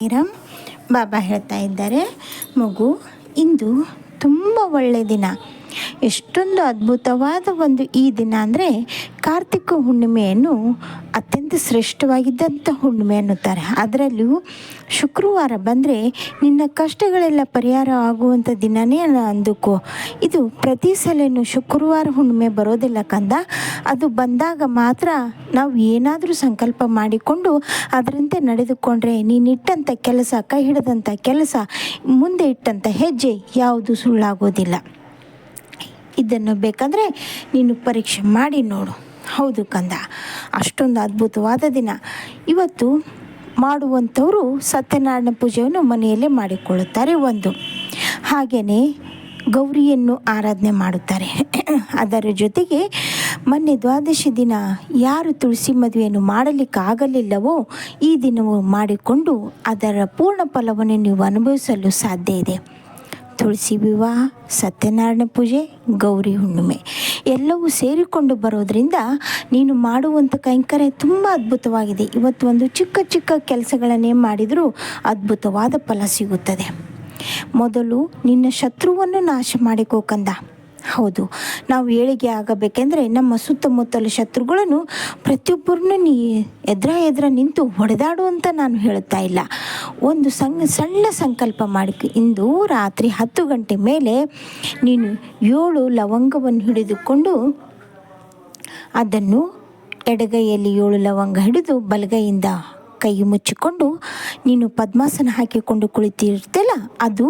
ರಾಮ್ ಬಾಬಾ ಹೇಳ್ತಾ ಇದ್ದಾರೆ ಮಗು ಇಂದು ತುಂಬ ಒಳ್ಳೆಯ ದಿನ. ಎಷ್ಟೊಂದು ಅದ್ಭುತವಾದ ಒಂದು ಈ ದಿನ ಅಂದರೆ ಕಾರ್ತಿಕ ಹುಣ್ಣಿಮೆಯನ್ನು ಅತ್ಯಂತ ಶ್ರೇಷ್ಠವಾಗಿದ್ದಂಥ ಹುಣ್ಣಿಮೆ ಅನ್ನುತ್ತಾರೆ. ಅದರಲ್ಲೂ ಶುಕ್ರವಾರ ಬಂದರೆ ನಿನ್ನ ಕಷ್ಟಗಳೆಲ್ಲ ಪರಿಹಾರ ಆಗುವಂಥ ದಿನನೇ ಅಂದುಕೋ. ಇದು ಪ್ರತಿ ಸಲನೂ ಶುಕ್ರವಾರ ಹುಣ್ಣಿಮೆ ಬರೋದಿಲ್ಲ ಕಂದ. ಅದು ಬಂದಾಗ ಮಾತ್ರ ನಾವು ಏನಾದರೂ ಸಂಕಲ್ಪ ಮಾಡಿಕೊಂಡು ಅದರಂತೆ ನಡೆದುಕೊಂಡ್ರೆ ನೀನಿಟ್ಟಂಥ ಕೆಲಸ, ಕೈ ಹಿಡಿದಂಥ ಕೆಲಸ, ಮುಂದೆ ಇಟ್ಟಂಥ ಹೆಜ್ಜೆ ಯಾವುದು ಸುಳ್ಳಾಗೋದಿಲ್ಲ. ಇದನ್ನು ಬೇಕಂದರೆ ನೀನು ಪರೀಕ್ಷೆ ಮಾಡಿ ನೋಡು. ಹೌದು ಕಂದ, ಅಷ್ಟೊಂದು ಅದ್ಭುತವಾದ ದಿನ. ಇವತ್ತು ಮಾಡುವಂಥವರು ಸತ್ಯನಾರಾಯಣ ಪೂಜೆಯನ್ನು ಮನೆಯಲ್ಲೇ ಮಾಡಿಕೊಳ್ಳುತ್ತಾರೆ ಒಂದು. ಹಾಗೆಯೇ ಗೌರಿಯನ್ನು ಆರಾಧನೆ ಮಾಡುತ್ತಾರೆ. ಅದರ ಜೊತೆಗೆ ಮೊನ್ನೆ ದ್ವಾದಶಿ ದಿನ ಯಾರು ತುಳಸಿ ಮದುವೆಯನ್ನು ಮಾಡಲಿಕ್ಕಾಗಲಿಲ್ಲವೋ ಈ ದಿನವು ಮಾಡಿಕೊಂಡು ಅದರ ಪೂರ್ಣ ಫಲವನ್ನು ನೀವು ಅನುಭವಿಸಲು ಸಾಧ್ಯ ಇದೆ. ತುಳಸಿ ವಿವಾಹ, ಸತ್ಯನಾರಾಯಣ ಪೂಜೆ, ಗೌರಿ ಹುಣ್ಣಿಮೆ ಎಲ್ಲವೂ ಸೇರಿಕೊಂಡು ಬರೋದರಿಂದ ನೀನು ಮಾಡುವಂಥ ಕೈಂಕರ್ಯ ತುಂಬ ಅದ್ಭುತವಾಗಿದೆ. ಇವತ್ತು ಒಂದು ಚಿಕ್ಕ ಚಿಕ್ಕ ಕೆಲಸಗಳನ್ನೇ ಮಾಡಿದರೂ ಅದ್ಭುತವಾದ ಫಲ ಸಿಗುತ್ತದೆ. ಮೊದಲು ನಿನ್ನ ಶತ್ರುವನ್ನು ನಾಶ ಮಾಡಿಕೋ ಕಂದ. ಹೌದು. ನಾವು ಏಳಿಗೆ ಆಗಬೇಕೆಂದರೆ ನಮ್ಮ ಸುತ್ತಮುತ್ತಲ ಶತ್ರುಗಳನ್ನು ಪ್ರತಿಯೊಬ್ಬರನ್ನು ನೀ ಎದುರ ಎದುರ ನಿಂತು ಹೊಡೆದಾಡು ಅಂತ ನಾನು ಹೇಳ್ತಾ ಇಲ್ಲ. ಒಂದು ಸಂಗ ಸಣ್ಣ ಸಂಕಲ್ಪ ಮಾಡಿ ಇಂದು ರಾತ್ರಿ ಹತ್ತು ಗಂಟೆ ಮೇಲೆ ನೀನು ಏಳು ಲವಂಗವನ್ನು ಹಿಡಿದುಕೊಂಡು ಅದನ್ನು ಎಡಗೈಯಲ್ಲಿ ಏಳು ಲವಂಗ ಹಿಡಿದು ಬಲಗೈಯಿಂದ ಕೈ ಮುಚ್ಚಿಕೊಂಡು ನೀನು ಪದ್ಮಾಸನ ಹಾಕಿಕೊಂಡು ಕುಳಿತಿರ್ತಲ್ಲ ಅದು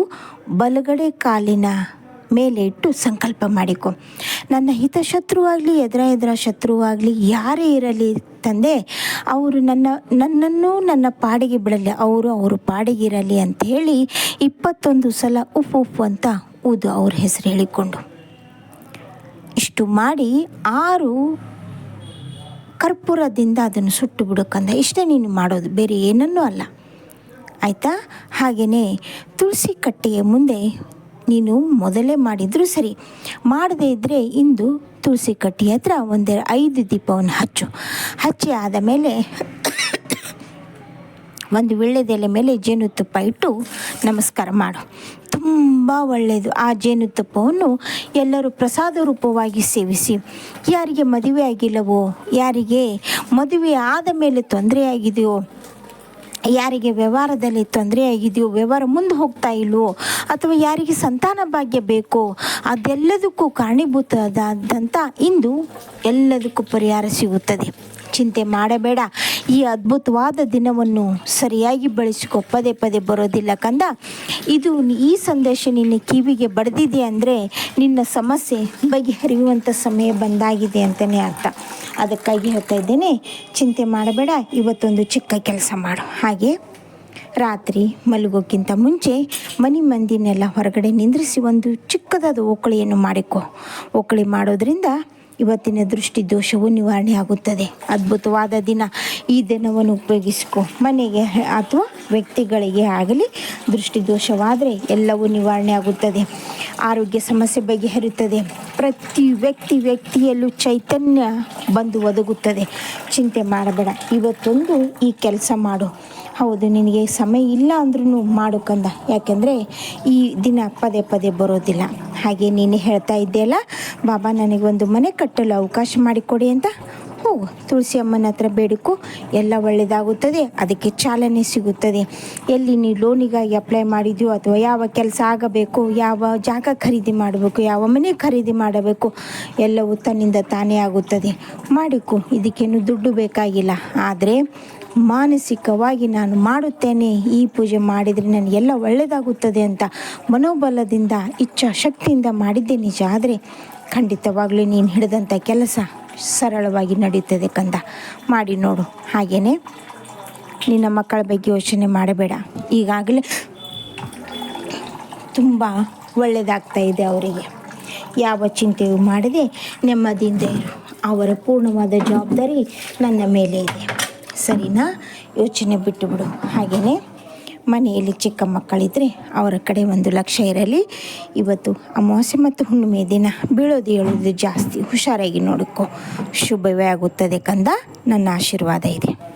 ಬಲಗಡೆ ಕಾಲಿನ ಮೇಲೆ ಇಟ್ಟು ಸಂಕಲ್ಪ ಮಾಡಿಕೊ. ನನ್ನ ಹಿತಶತ್ರುವಾಗಲಿ, ಎದುರ ಎದುರ ಶತ್ರುವಾಗಲಿ ಯಾರೇ ಇರಲಿ ತಂದೆ, ಅವರು ನನ್ನ, ನನ್ನನ್ನು ನನ್ನ ಪಾಡಿಗೆ ಬಿಡಲಿ, ಅವರು ಅವರು ಪಾಡಿಗೆ ಇರಲಿ ಅಂತ ಹೇಳಿ ಇಪ್ಪತ್ತೊಂದು ಸಲ ಉಫ್ ಉಪ್ಪು ಅಂತ ಊದು ಅವ್ರ ಹೆಸರು ಹೇಳಿಕೊಂಡು. ಇಷ್ಟು ಮಾಡಿ ಆರು ಕರ್ಪೂರದಿಂದ ಅದನ್ನು ಸುಟ್ಟು ಬಿಡೋಕಂದ ಇಷ್ಟೇ ನೀನು ಮಾಡೋದು, ಬೇರೆ ಏನನ್ನೂ ಅಲ್ಲ. ಆಯಿತಾ? ಹಾಗೆಯೇ ತುಳಸಿ ಕಟ್ಟೆಯ ಮುಂದೆ ನೀನು ಮೊದಲೇ ಮಾಡಿದರೂ ಸರಿ. ಮಾಡದೇ ಇದ್ದರೆ ಇಂದು ತುಳಸಿ ಕಟ್ಟಿ ಹತ್ರ ಒಂದೆರಡು ಐದು ದೀಪವನ್ನು ಹಚ್ಚು. ಹಚ್ಚಿ ಆದ ಮೇಲೆ ಒಂದು ವಿಳ್ಳೆದೆಲೆ ಮೇಲೆ ಜೇನುತುಪ್ಪ ಇಟ್ಟು ನಮಸ್ಕಾರ ಮಾಡು. ತುಂಬ ಒಳ್ಳೆಯದು. ಆ ಜೇನುತುಪ್ಪವನ್ನು ಎಲ್ಲರೂ ಪ್ರಸಾದ ರೂಪವಾಗಿ ಸೇವಿಸಿ. ಯಾರಿಗೆ ಮದುವೆ ಆಗಿಲ್ಲವೋ ಯಾರಿಗೆ ಮದುವೆ ಆದ ಮೇಲೆ ತೊಂದರೆ ಆಗಿದೆಯೋ ಯಾರಿಗೆ ವ್ಯವಹಾರದಲ್ಲಿ ತೊಂದರೆ ಆಗಿದೆಯೋ, ವ್ಯವಹಾರ ಮುಂದೆ ಹೋಗ್ತಾ ಇಲ್ವೋ, ಅಥವಾ ಯಾರಿಗೆ ಸಂತಾನ ಭಾಗ್ಯ ಬೇಕೋ, ಅದೆಲ್ಲದಕ್ಕೂ ಕಾರಣೀಭೂತವಾದಂಥ ಇಂದು ಎಲ್ಲದಕ್ಕೂ ಪರಿಹಾರ ಸಿಗುತ್ತದೆ. ಚಿಂತೆ ಮಾಡಬೇಡ. ಈ ಅದ್ಭುತವಾದ ದಿನವನ್ನು ಸರಿಯಾಗಿ ಬಳಸಿಕೊ, ಪದೇ ಪದೇ ಬರೋದಿಲ್ಲ ಕಂದ. ಇದು ಈ ಸಂದೇಶ ನಿನ್ನ ಕಿವಿಗೆ ಬಡ್ದಿದೆ ಅಂದರೆ ನಿನ್ನ ಸಮಸ್ಯೆ ಬಗೆಹರಿಯುವಂಥ ಸಮಯ ಬಂದಾಗಿದೆ ಅಂತಲೇ ಅರ್ಥ. ಅದಕ್ಕಾಗಿ ಹೇಳ್ತಾ ಇದ್ದೇನೆ, ಚಿಂತೆ ಮಾಡಬೇಡ, ಇವತ್ತೊಂದು ಚಿಕ್ಕ ಕೆಲಸ ಮಾಡು. ಹಾಗೆ ರಾತ್ರಿ ಮಲಗೋಕ್ಕಿಂತ ಮುಂಚೆ ಮನೆ ಮಂದಿನೆಲ್ಲ ಹೊರಗಡೆ ನಿಂದ್ರಿಸಿ ಒಂದು ಚಿಕ್ಕದಾದ ಓಕಳಿಯನ್ನು ಮಾಡಿಕೊ. ಓಕಳಿ ಮಾಡೋದ್ರಿಂದ ಇವತ್ತಿನ ದೃಷ್ಟಿ ದೋಷವು ನಿವಾರಣೆ ಆಗುತ್ತದೆ. ಅದ್ಭುತವಾದ ದಿನ. ಈ ದಿನವನ್ನು ಉಪಯೋಗಿಸಿಕೊ. ಮನೆಗೆ ಅಥವಾ ವ್ಯಕ್ತಿಗಳಿಗೆ ಆಗಲಿ ದೃಷ್ಟಿ ದೋಷವಾದರೆ ಎಲ್ಲವೂ ನಿವಾರಣೆ ಆಗುತ್ತದೆ. ಆರೋಗ್ಯ ಸಮಸ್ಯೆ ಬಗೆಹರಿಯುತ್ತದೆ. ಪ್ರತಿ ವ್ಯಕ್ತಿ ವ್ಯಕ್ತಿಯಲ್ಲೂ ಚೈತನ್ಯ ಬಂದು ಒದಗುತ್ತದೆ. ಚಿಂತೆ ಮಾಡಬೇಡ. ಇವತ್ತೊಂದು ಈ ಕೆಲಸ ಮಾಡು. ಹೌದು, ನಿನಗೆ ಸಮಯ ಇಲ್ಲ ಅಂದ್ರೂ ಮಾಡು ಕಂದ. ಯಾಕೆಂದರೆ ಈ ದಿನ ಪದೇ ಪದೇ ಬರೋದಿಲ್ಲ. ಹಾಗೆ ನೀನು ಹೇಳ್ತಾ ಇದ್ದೆಯಲ್ಲ ಬಾಬಾ ನನಗೊಂದು ಮನೆ ಕಟ್ಟಲು ಅವಕಾಶ ಮಾಡಿಕೊಡಿ ಅಂತ ಹೋಗು ತುಳಸಿ ಅಮ್ಮನ ಹತ್ರ ಬೇಡಿಕೊ ಎಲ್ಲ ಒಳ್ಳೆಯದಾಗುತ್ತದೆ ಅದಕ್ಕೆ ಚಾಲನೆ ಸಿಗುತ್ತದೆ. ಎಲ್ಲಿ ನೀ ಲೋನಿಗಾಗಿ ಅಪ್ಲೈ ಮಾಡಿದ್ಯೋ ಅಥವಾ ಯಾವ ಕೆಲಸ ಆಗಬೇಕು, ಯಾವ ಜಾಗ ಖರೀದಿ ಮಾಡಬೇಕು, ಯಾವ ಮನೆ ಖರೀದಿ ಮಾಡಬೇಕು, ಎಲ್ಲವೂ ತನ್ನಿಂದ ತಾನೇ ಆಗುತ್ತದೆ. ಮಾಡಿಕೊ, ಇದಕ್ಕೇನು ದುಡ್ಡು ಬೇಕಾಗಿಲ್ಲ. ಆದರೆ ಮಾನಸಿಕವಾಗಿ ನಾನು ಮಾಡುತ್ತೇನೆ, ಈ ಪೂಜೆ ಮಾಡಿದರೆ ನನಗೆಲ್ಲ ಒಳ್ಳೆಯದಾಗುತ್ತದೆ ಅಂತ ಮನೋಬಲದಿಂದ, ಇಚ್ಛಾಶಕ್ತಿಯಿಂದ ಮಾಡಿದ್ದೆ ನಿಜ. ಆದರೆ ಖಂಡಿತವಾಗ್ಲೂ ನೀನು ಹಿಡಿದಂಥ ಕೆಲಸ ಸರಳವಾಗಿ ನಡೀತದೆ ಕಂದ. ಮಾಡಿ ನೋಡು. ಹಾಗೆಯೇ ನಿನ್ನ ಮಕ್ಕಳ ಬಗ್ಗೆ ಯೋಚನೆ ಮಾಡಬೇಡ. ಈಗಾಗಲೇ ತುಂಬ ಒಳ್ಳೆಯದಾಗ್ತಾ ಇದೆ ಅವರಿಗೆ. ಯಾವ ಚಿಂತೆಯೂ ಮಾಡದೆ ನೆಮ್ಮದಿಯಿಂದ ಅವರ ಪೂರ್ಣವಾದ ಜವಾಬ್ದಾರಿ ನನ್ನ ಮೇಲೆ ಇದೆ. ಸರಿನಾ? ಯೋಚನೆ ಬಿಟ್ಟುಬಿಡು. ಹಾಗೆಯೇ ಮನೆಯಲ್ಲಿ ಚಿಕ್ಕ ಮಕ್ಕಳಿದ್ದರೆ ಅವರ ಕಡೆ ಒಂದು ಲಕ್ಷ ಇರಲಿ. ಇವತ್ತು ಅಮಾವಾಸ್ಯೆ ಮತ್ತು ಹುಣ್ಣಿಮೆ ದಿನ ಬೀಳೋದು ಹೇಳೋದು ಜಾಸ್ತಿ ಹುಷಾರಾಗಿ ನೋಡಿಕೊ. ಶುಭವೇ ಆಗುತ್ತದೆ ಕಂದ. ನನ್ನ ಆಶೀರ್ವಾದ ಇದೆ.